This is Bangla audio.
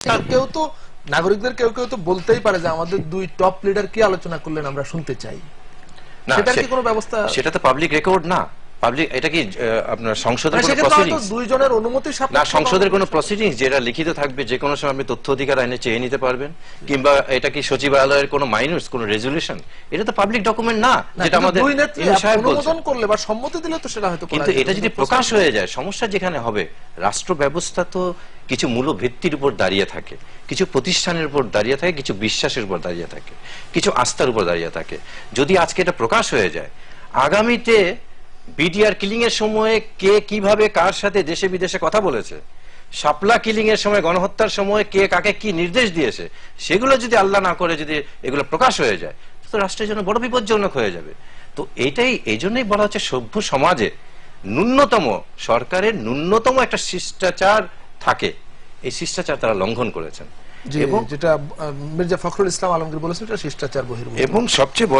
কেউ- কেউ তো নাগরিকদের কেউ কেউ তো বলতেই পারে যে আমাদের দুই টপ লিডার কি আলোচনা করলেন আমরা শুনতে চাই। সেটার কি কোনো ব্যবস্থা সেটা তো পাবলিক রেকর্ড না। পাবলিক এটা কি আপনার সংসদের মানে কোনো প্রসিডিংস দুইজনের অনুমতি না সংসদের কোনো প্রসিডিংস যেটা লিখিত থাকবে যে কোনো সময় আপনি তথ্য অধিকার আইনে চেয়ে নিতে পারবেন কিংবা এটা কি সচিবালয়ের কোনো মাইনস কোনো রেজুলেশন এটা তো পাবলিক ডকুমেন্ট না যেটা আমাদের দুই নেত্রী। অনুমোদন করলে বা সম্মতি দিলে তো সেটা হয়তো কিন্তু এটা যদি প্রকাশ হয়ে যায় সমস্যা যেখানে হবে রাষ্ট্র ব্যবস্থা তো কিছু মূল ভিত্তির উপর দাঁড়িয়ে থাকে কিছু প্রতিষ্ঠানের উপর দাঁড়িয়ে থাকে কিছু বিশ্বাসের উপর দাঁড়িয়ে থাকে কিছু আস্থার উপর দাঁড়িয়ে থাকে। যদি আজকে এটা প্রকাশ হয়ে যায় আগামীতে বিডিআর কিলিং এর সময়ে কে কীভাবে কার সাথে দেশে বিদেশে কথা বলেছে? শাপলা কিলিং এর সময় গণহত্যার সময় কে কাকে কি নির্দেশ দিয়েছে? সেগুলো যদি আল্লাহ না করে যদি এগুলো প্রকাশ হয়ে যায় তো রাষ্ট্রের জন্য বড় বিপজ্জনক হয়ে যাবে। তো এটাই এই জন্যই বলা হচ্ছে সভ্য সমাজে ন্যূনতম সরকারের ন্যূনতম একটা শিষ্টাচার থাকে। এই শিষ্টাচার তারা লঙ্ঘন করেছেন। এবং যেটা মির্জা ফখরুল ইসলাম আলমগীর বলেছেন এটা শিষ্টাচার বহির্ভূত। এবং সবচেয়ে বড়